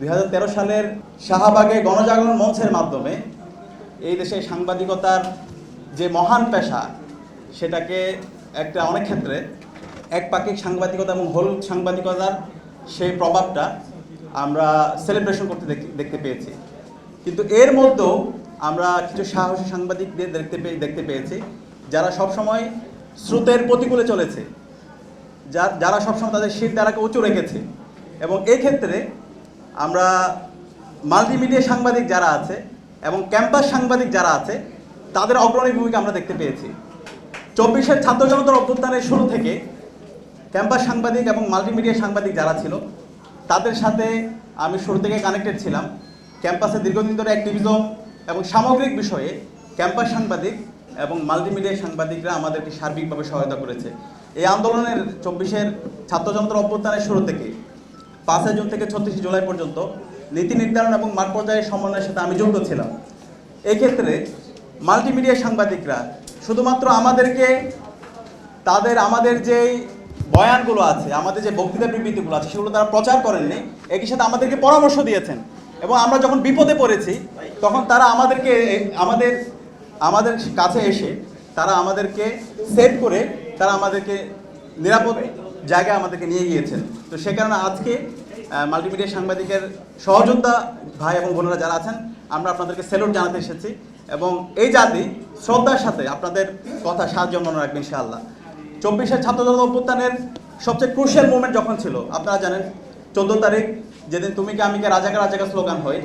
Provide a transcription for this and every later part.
দুই হাজার তেরো সালের শাহবাগে গণজাগরণ মঞ্চের মাধ্যমে এই দেশে সাংবাদিকতার যে মহান পেশা, সেটাকে একটা অনেক ক্ষেত্রে একপাক্ষিক সাংবাদিকতা এবং হলুদ সাংবাদিকতার সেই প্রভাবটা আমরা সেলিব্রেশন করতে দেখ- দেখতে পেয়েছি। কিন্তু এর মধ্যেও আমরা কিছু সাহসী সাংবাদিকদের দেখতে পেয়ে দেখতে পেয়েছি, যারা সবসময় স্রোতের প্রতিকূলে চলেছে, যা- যারা সবসময় তাদের শীত দ্বারাকে উঁচু রেখেছে এবং এই ক্ষেত্রে আমরা মাল্টিমিডিয়া সাংবাদিক যারা আছে এবং ক্যাম্পাস সাংবাদিক যারা আছে, তাদের অগ্রণী ভূমিকা আমরা দেখতে পেয়েছি। চব্বিশের ছাত্র জনতার অভ্যুত্থানের শুরু থেকে ক্যাম্পাস সাংবাদিক এবং মাল্টিমিডিয়া সাংবাদিক যারা ছিল, তাদের সাথে আমি শুরু থেকে কানেক্টেড ছিলাম। ক্যাম্পাসে দীর্ঘদিন ধরে অ্যাক্টিভিজম এবং সামগ্রিক বিষয়ে ক্যাম্পাস সাংবাদিক এবং মাল্টিমিডিয়া সাংবাদিকরা আমাদেরকে সার্বিকভাবে সহায়তা করেছে। এই আন্দোলনের চব্বিশের ছাত্র জনতার অভ্যুত্থানের শুরু থেকে পাঁচই জুন থেকে ছত্রিশে জুলাই পর্যন্ত নীতি নির্ধারণ এবং মাঠ পর্যায়ের সমন্বয়ের সাথে আমি যুক্ত ছিলাম। এক্ষেত্রে মাল্টিমিডিয়া সাংবাদিকরা শুধুমাত্র আমাদেরকে তাদের আমাদের যে বয়ানগুলো আছে, আমাদের যে বক্তৃতা বিবৃতিগুলো আছে, সেগুলো তারা প্রচার করেননি। একই সাথে আমাদেরকে পরামর্শ দিয়েছেন এবং আমরা যখন বিপদে পড়েছি, তখন তারা আমাদেরকে আমাদের আমাদের কাছে এসে তারা আমাদেরকে সেভ করে তারা আমাদেরকে নিরাপদ জায়গায় আমাদেরকে নিয়ে গিয়েছেন। তো সে কারণে আজকে মাল্টিমিডিয়া সাংবাদিকের সহযোদ্ধা ভাই এবং বোনেরা যারা আছেন, আমরা আপনাদেরকে স্যালুট জানাতে এসেছি। এবং এই জাতি শ্রদ্ধার সাথে আপনাদের কথা সাহায্য মনে রাখবেন ইনশাআল্লাহ। চব্বিশের ছাত্রদল অভ্যুত্থানের সবচেয়ে ক্রুশিয়াল মুভমেন্ট যখন ছিল, আপনারা জানেন, চোদ্দ তারিখ যেদিন তুমি কে, আমি কে, রাজাকা রাজাকা স্লোগান হয়।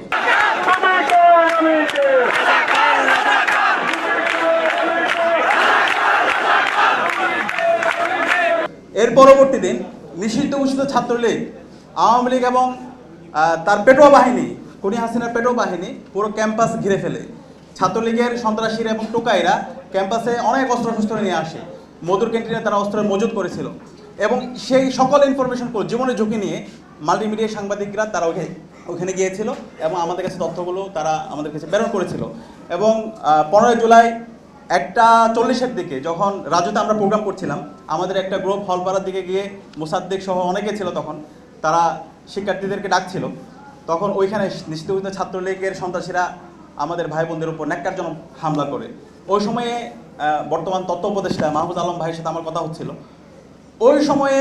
এর পরবর্তী দিন নিষিদ্ধ, ঘোষিত ছাত্রলীগ আওয়ামী লীগ এবং তার পেটোয়া বাহিনী কুনি হাসিনার পেটোয়া বাহিনী পুরো ক্যাম্পাস ঘিরে ফেলে। ছাত্রলীগের সন্ত্রাসীরা এবং টোকাইরা ক্যাম্পাসে অনেক অস্ত্র শস্ত্র নিয়ে আসে। মধুর ক্যান্টিনে তারা অস্ত্র মজুত করেছিল। এবং সেই সকল ইনফরমেশন জীবনের ঝুঁকি নিয়ে মাল্টিমিডিয়া সাংবাদিকরা তারা ওখানে ওখানে গিয়েছিল এবং আমাদের কাছে তথ্যগুলো তারা আমাদের কাছে প্রেরণ করেছিল। এবং পনেরোই জুলাই একটা চল্লিশের দিকে যখন রাজুতে আমরা প্রোগ্রাম করছিলাম, আমাদের একটা গ্রুপ হলপাড়ার দিকে গিয়ে মুসাদ্দিক সহ অনেকে ছিল তখন তারা শিক্ষার্থীদেরকে ডাকছিল। তখন ওইখানে নিশ্চিত ছাত্রলীগের সন্ত্রাসীরা আমাদের ভাই বোনদের উপর ন্যাক্কারজনক হামলা করে। ওই সময়ে বর্তমান তত্ত্ব উপদেষ্টা মাহমুদ আলম ভাইয়ের সাথে আমার কথা হচ্ছিল। ওই সময়ে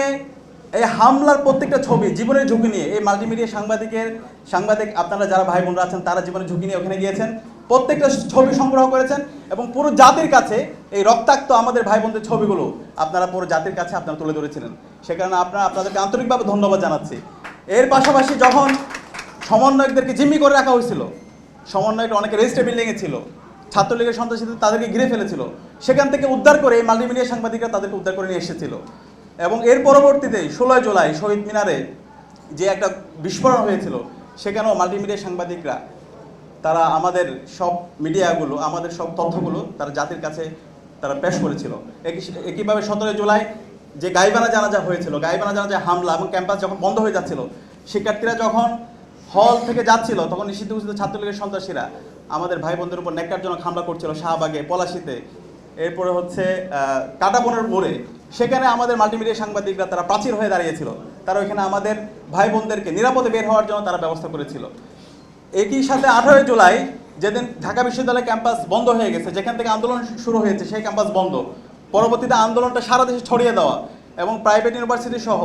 এই হামলার প্রত্যেকটা ছবি, জীবনের ঝুঁকি নিয়ে এই মাল্টিমিডিয়া সাংবাদিকের সাংবাদিক আপনারা যারা ভাই বোনরা আছেন, তারা জীবনের ঝুঁকি নিয়ে ওখানে গিয়েছেন। প্রত্যেকটা ছবি সংগ্রহ করেছেন এবং পুরো জাতির কাছে এই রক্তাক্ত আমাদের ভাই বোনদের ছবিগুলো আপনারা পুরো জাতির কাছে আপনারা তুলে ধরেছিলেন। সে কারণে আপনারা আপনাদেরকে আন্তরিকভাবে ধন্যবাদ জানাচ্ছি। এর পাশাপাশি যখন সমন্বয়কদেরকে জিম্মি করে রাখা হয়েছিল সমন্বয়ক অনেকে রেজিস্টার বিল্ডিংয়ে ছিল, ছাত্রলীগের সন্ত্রাসীদের তাদেরকে ঘিরে ফেলেছিল, সেখান থেকে উদ্ধার করে এই মাল্টিমিডিয়া সাংবাদিকরা তাদেরকে উদ্ধার করে নিয়ে এসেছিল। এবং এর পরবর্তীতে ষোলোই জুলাই শহীদ মিনারে যে একটা বিস্ফোরণ হয়েছিল, সেখানেও মাল্টিমিডিয়া সাংবাদিকরা তারা আমাদের সব মিডিয়াগুলো, আমাদের সব তথ্যগুলো তারা জাতির কাছে তারা পেশ করেছিল। একইভাবে সতেরোই জুলাই যে গাইবানা জানাজা হয়েছিল গাইবানা জানাজা হামলা এবং ক্যাম্পাস যখন বন্ধ হয়ে যাচ্ছিল, শিক্ষার্থীরা যখন হল থেকে যাচ্ছিল, তখন নিষিদ্ধ ঘোষিত ছাত্রলীগের সন্ত্রাসীরা আমাদের ভাই বোনদের উপর ন্যাক্কারজনক হামলা করছিল শাহবাগে, পলাশিতে। এরপরে হচ্ছে কাটাবনের মোড়ে। সেখানে আমাদের মাল্টিমিডিয়া সাংবাদিকরা তারা প্রাচীর হয়ে দাঁড়িয়েছিল। তারা ওইখানে আমাদের ভাই বোনদেরকে নিরাপদে বের হওয়ার জন্য তারা ব্যবস্থা করেছিল। একই সাথে আঠারোই জুলাই যেদিন ঢাকা বিশ্ববিদ্যালয় ক্যাম্পাস বন্ধ হয়ে গেছে, যেখান থেকে আন্দোলন শুরু হয়েছে, সেই ক্যাম্পাস বন্ধ। পরবর্তীতে আন্দোলনটা সারা দেশে ছড়িয়ে দেওয়া এবং প্রাইভেট ইউনিভার্সিটি সহ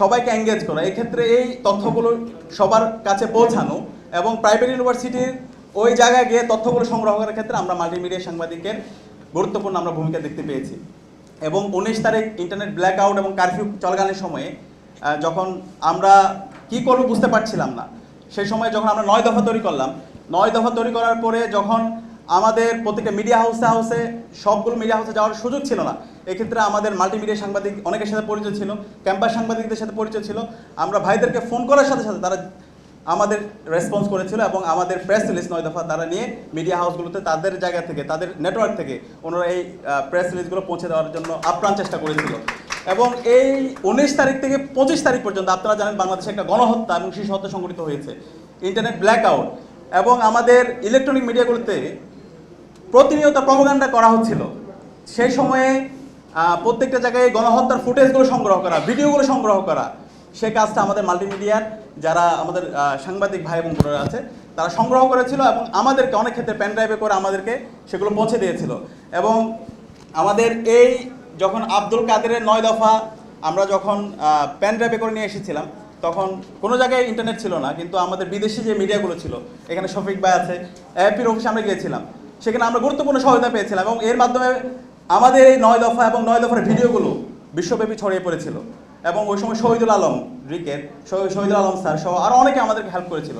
সবাইকে এঙ্গেজ করা। এই ক্ষেত্রে এই তথ্যগুলো সবার কাছে পৌঁছানো এবং প্রাইভেট ইউনিভার্সিটির ওই জায়গায় গিয়ে তথ্যগুলো সংগ্রহ করার ক্ষেত্রে আমরা মাল্টিমিডিয়া সাংবাদিকের গুরুত্বপূর্ণ আমরা ভূমিকা দেখতে পেয়েছি। এবং উনিশ তারিখ ইন্টারনেট ব্ল্যাক আউট এবং কারফিউ চলগানের সময়ে যখন আমরা কি করব বুঝতে পারছিলাম না। সেই সময় যখন আমরা নয় দফা তৈরি করলাম, নয় দফা তৈরি করার পরে যখন আমাদের প্রত্যেকটা মিডিয়া হাউসে হাউসে সবগুলো মিডিয়া হাউসে যাওয়ার সুযোগ ছিল না, এক্ষেত্রে আমাদের মাল্টিমিডিয়া সাংবাদিক অনেকের সাথে পরিচয় ছিল ক্যাম্পাস সাংবাদিকদের সাথে পরিচয় ছিল, আমরা ভাইদেরকে ফোন করার সাথে সাথে তারা আমাদের রেসপন্স করেছিল এবং আমাদের প্রেস রিলিজ নয় দফা তারা নিয়ে মিডিয়া হাউসগুলোতে তাদের জায়গা থেকে, তাদের নেটওয়ার্ক থেকে ওনারা এই প্রেস রিলিজগুলো পৌঁছে দেওয়ার জন্য আপ্রাণ চেষ্টা করেছিল। এবং এই উনিশ তারিখ থেকে পঁচিশ তারিখ পর্যন্ত আপনারা জানেন বাংলাদেশে একটা গণহত্যা এবং শিশু হত্যা সংঘটিত হয়েছে। ইন্টারনেট ব্ল্যাক আউট এবং আমাদের ইলেকট্রনিক মিডিয়াগুলোতে প্রতিনিয়ত প্রপাগান্ডা করা হচ্ছিল। সেই সময়ে প্রত্যেকটা জায়গায় গণহত্যার ফুটেজগুলো সংগ্রহ করা ভিডিওগুলো সংগ্রহ করা, সে কাজটা আমাদের মাল্টিমিডিয়ার যারা আমাদের সাংবাদিক ভাই এবং বোনেরা আছে, তারা সংগ্রহ করেছিল এবং আমাদেরকে অনেক ক্ষেত্রে পেন ড্রাইভে করে আমাদেরকে সেগুলো পৌঁছে দিয়েছিল। এবং আমাদের এই যখন আব্দুল কাদেরের নয় দফা আমরা যখন পেন ড্রাইভে করে নিয়ে এসেছিলাম, তখন কোনো জায়গায় ইন্টারনেট ছিল না, কিন্তু আমাদের বিদেশি যে মিডিয়াগুলো ছিল, এখানে শফিক ভাই আছে এপির অফিসে আমরা গিয়েছিলাম, সেখানে আমরা গুরুত্বপূর্ণ সহায়তা পেয়েছিলাম এবং এর মাধ্যমে আমাদের এই নয় দফা এবং নয় দফার ভিডিওগুলো বিশ্বব্যাপী ছড়িয়ে পড়েছিল এবং ওই সময় শহীদুল আলম, রিকের শহীদুল আলম স্যার সহ আরও অনেকে আমাদেরকে হেল্প করেছিল।